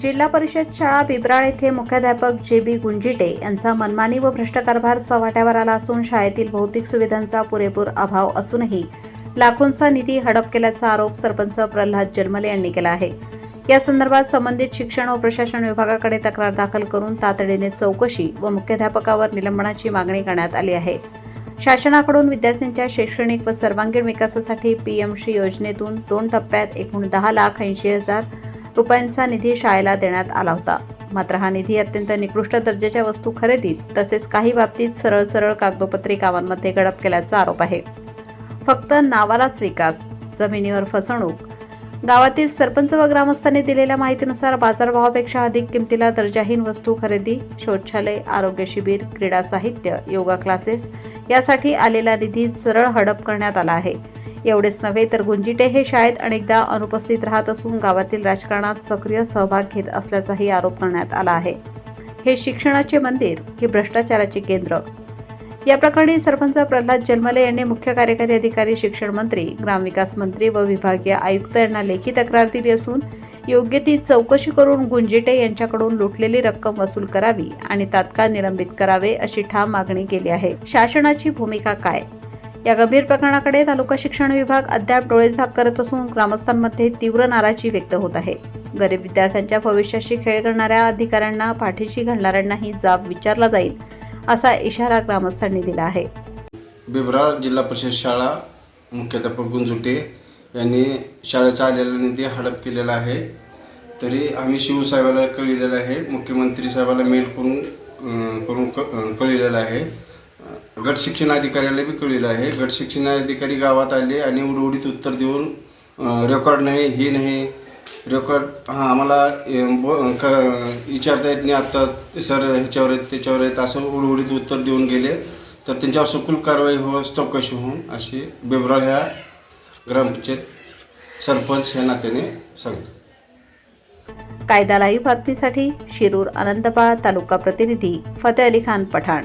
जिल्हा परिषद शाळा बिबराळ येथे मुख्याध्यापक जे बी गुंजिटे यांचा मनमानी व भ्रष्ट कारभार सवाट्यावर आला असून शाळेतील भौतिक सुविधांचा पुरेपूर अभाव असूनही लाखोंचा निधी हडप केल्याचा आरोप सरपंच प्रल्हाद जन्मले यांनी केला आहे. या संदर्भात संबंधित शिक्षण व प्रशासन विभागाकडे तक्रार दाखल करून तातडीने चौकशी व मुख्याध्यापकावर निलंबनाची मागणी करण्यात आली आहे. शासनाकडून विद्यार्थ्यांच्या शैक्षणिक व सर्वांगीण विकासासाठी पीएम श्री योजनेतून दोन टप्प्यात एकूण दहा लाख ऐंशी हजार रुपयांचा निधी शाळेला देण्यात आला होता. मात्र हा निधी अत्यंत निकृष्ट दर्जाच्या वस्तू खरेदीत तसेच काही बाबतीत सरळ सरळ कागदोपत्री कामांमध्ये गडप केल्याचा आरोप आहे. फक्त नावालाच विकास जमिनीवर फसवणूक गावातील सरपंच व ग्रामस्थांनी दिलेल्या माहितीनुसार बाजारभावापेक्षा अधिक किमतीला दर्जाहीन वस्तू खरेदी शौचालय आरोग्य शिबिर क्रीडा साहित्य योगा क्लासेस यासाठी आलेला निधी सरळ हडप करण्यात आला आहे. एवढेच नव्हे तर गुंजिटे हे शाळेत अनेकदा अनुपस्थित राहत असून गावातील राजकारणात सक्रिय सहभाग घेत असल्याचाही आरोप करण्यात आला आहे. हे शिक्षणाचे मंदिर हे भ्रष्टाचाराचे केंद्र? या प्रकरणी सरपंच प्रल्हाद जन्मले यांनी मुख्य कार्यकारी अधिकारी शिक्षण मंत्री ग्रामविकास मंत्री व विभागीय आयुक्त यांना लेखी तक्रार दिली असून योग्य ती चौकशी करून गुंजिटे यांच्याकडून लुटलेली रक्कम वसूल करावी आणि तात्काळ निलंबित करावे अशी ठाम मागणी केली आहे. शासनाची भूमिका काय? या गंभीर प्रकरणाकडे तालुका शिक्षण विभाग अद्याप डोळेझाक करत असून ग्रामस्थांमध्ये तीव्र नाराजी व्यक्त होत आहे. गरीब विद्यार्थ्यांच्या भविष्याशी खेळ करणाऱ्या अधिकाऱ्यांना पाठीशी घालणाऱ्यांनाही जाब विचारला जाईल असा इशारा ग्रामस्थांनी दिला आहे. बिबराळ जिल्हा परिषद शाळा मुख्याध्यापक गुंजुटे यांनी शाळेचा आलेला निधी हडप केलेला आहे. तरी आम्ही शिवसाहेबाला कळविलेलं आहे मुख्यमंत्री साहेबाला मेल करून करून क कळविलेलं आहे. गट शिक्षण अधिकाऱ्याला बी कळलेलं आहे. गट शिक्षण अधिकारी गावात आले आणि उडवडीत उत्तर देऊन रेकॉर्ड नाही हे नाही रेकॉर्ड हां आम्हाला बो क विचारता येत नाही. आत्ता सर ह्याच्यावर आहेत त्याच्यावर आहेत असं उडवडीत उत्तर देऊन गेले. तर त्यांच्यावर सखोल कारवाई हो चौकशी होऊन अशी बेबराळ ह्या ग्रामपंचायत सरपंच ह्या नात्याने सांगतो. कायदा लाईव्ह बातमीसाठी शिरूर आनंदबाळ तालुका प्रतिनिधी फतेह अली खान पठाण.